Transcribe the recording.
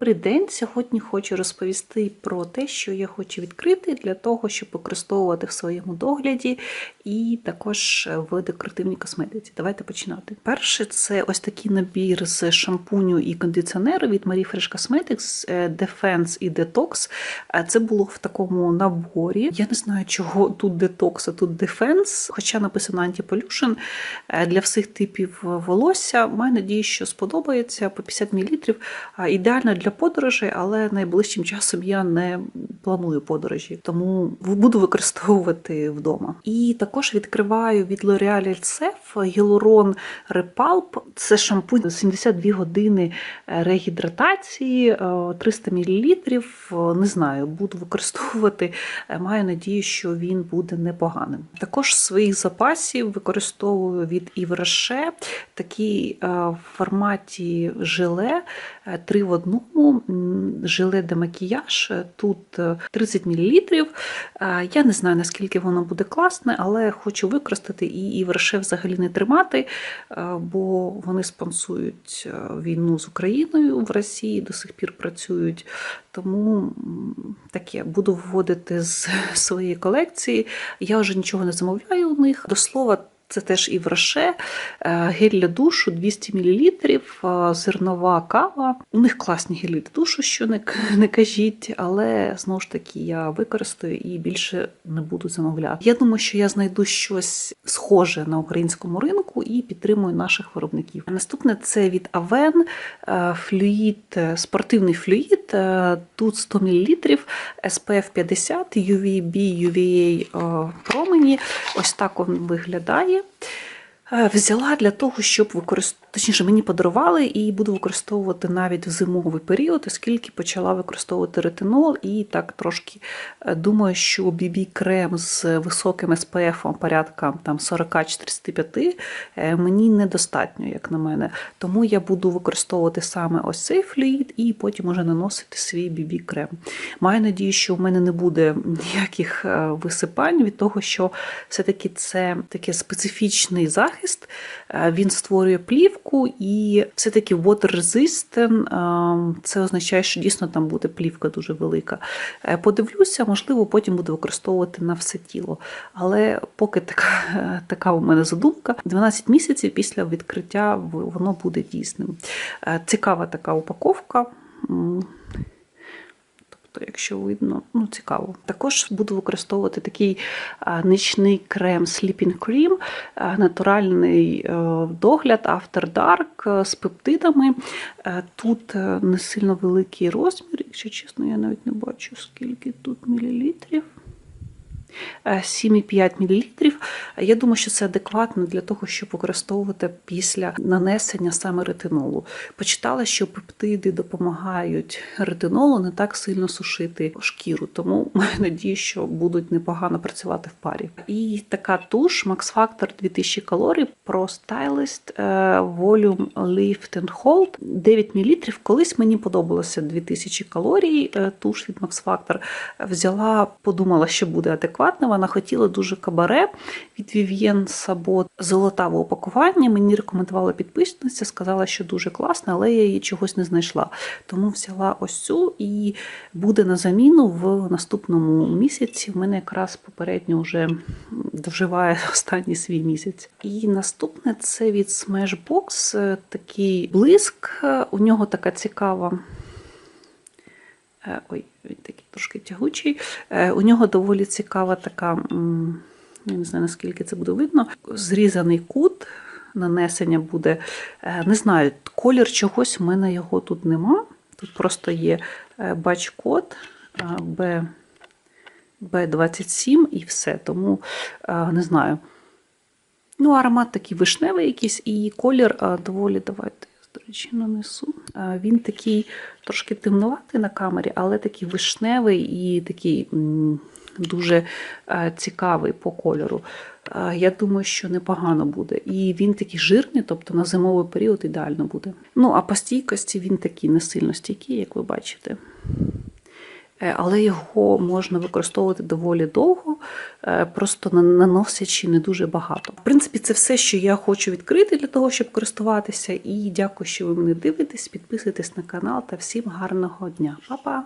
Добрий день. Сьогодні хочу розповісти про те, що я хочу відкрити для того, щоб використовувати в своєму догляді і також в декоративній косметиці. Давайте починати. Перше, це ось такий набір з шампуню і кондиціонеру від Marie Fresh Cosmetics е, Defense і Detox. Е, Це було в такому наборі. Я не знаю, чого тут Detox, а тут Defense, хоча написано Anti-Pollution е, для всіх типів волосся. Маю надію, що сподобається по 50 мл. Ідеально для подорожей, але найближчим часом я не планую подорожі, тому буду використовувати вдома. І також відкриваю від L'Oreal Elsef Hyaluron Repulp. Це шампунь 72 години регідратації, е, 300 мл. Не знаю, буду використовувати. Е, Маю надію, що він буде непоганим. Також своїх запасів використовую від Rocher такий е, в форматі желе е, 3 в одному м, желе де макіяж. е, Тут е, 30 мл. Я не знаю, наскільки воно буде класне, але хочу використати і Rocher взагалі не тримати, е, бо вони спонсують е, війну з Україною в Росії, до сих пір працюють. Тому таке буду вводити з своєї колекції. Я вже нічого не замовляю у них. До слова, це теж і враше, гель для душу 200 мл, зернова кава. У них класні гелі для душу, що не, не кажіть, але знову ж таки я використаю і більше не буду замовляти. Я думаю, що я знайду щось схоже на українському ринку і підтримую наших виробників. Наступне це від е, флюїд, е, спортивний флюїд. Е, Тут 100 мл, SPF 50, UVB, UVA промені. Ось так він виглядає. Е, Взяла для того, щоб використовувати, точніше, мені подарували і буду використовувати навіть в зимовий період, оскільки почала використовувати ретинол і так трошки е, думаю, що BB крем з високим SPF порядка там 40-45 е, мені недостатньо, як на мене. Тому я буду використовувати саме ось цей флюїд і потім уже наносити свій BB крем. Маю надію, що в мене не буде ніяких е, висипань від того, що все-таки це такий специфічний захист. Е, Він створює плівку і все-таки water resistant. е, Це означає, що дійсно там буде плівка дуже велика. Е, Подивлюся, можливо, потім буду використовувати на все тіло. Але поки така, така у мене задумка, 12 місяців після відкриття воно буде дійсним. Цікава така упаковка. М, Тобто, якщо видно, ну цікаво. Також буду використовувати такий нічний крем Sleeping Cream, натуральний е, догляд After Dark е, з пептидами. Е, Тут не сильно великий розмір, якщо чесно, я навіть не бачу, скільки тут мілілітрів. Е, 7,5 мл. Я думаю, що це адекватно для того, щоб використовувати після нанесення саме ретинолу. Почитала, що пептиди допомагають ретинолу не так сильно сушити шкіру, тому маю надію, що будуть непогано працювати в парі. І така туш Max Factor 2000 калорій Pro Stylist е, Volume Lift and Hold 9 мл. Колись мені подобалося 2000 калорій е, туш від Max Factor. Взяла, подумала, що буде адекватно. Вона хотіла дуже кабаре від Vivienne Sabot золотаве упакування. Мені рекомендувала підписниця, сказала, що дуже класно, але я її чогось не знайшла. Тому взяла ось цю і буде на заміну в наступному місяці. В мене якраз попередньо вже доживає останній свій місяць. І наступне це від Smashbox, е, такий блиск. Е, У нього така цікава. Е, Ой, він такий трошки тягучий. Е, У нього доволі цікава така, я не знаю, наскільки це буде видно, зрізаний кут. Нанесення буде. Е, Не знаю, колір чогось, в мене його тут нема. Тут просто є бач-код Б, Б27 і все. Тому не знаю. Ну, аромат такий вишневий якийсь, і колір доволі, давайте, я, несу. Він такий трошки темнуватий на камері, але такий вишневий і такий дуже цікавий по кольору. Я думаю, що непогано буде. І він такий жирний, тобто на зимовий період ідеально буде. Ну, а по стійкості він такий не сильно стійкий, як ви бачите. Е, але його можна використовувати доволі довго, е, просто на- наносячи не дуже багато. В принципі, це все, що я хочу відкрити для того, щоб користуватися. І дякую, що ви мене дивитесь. Підписуйтесь на канал та всім гарного дня. Па-па!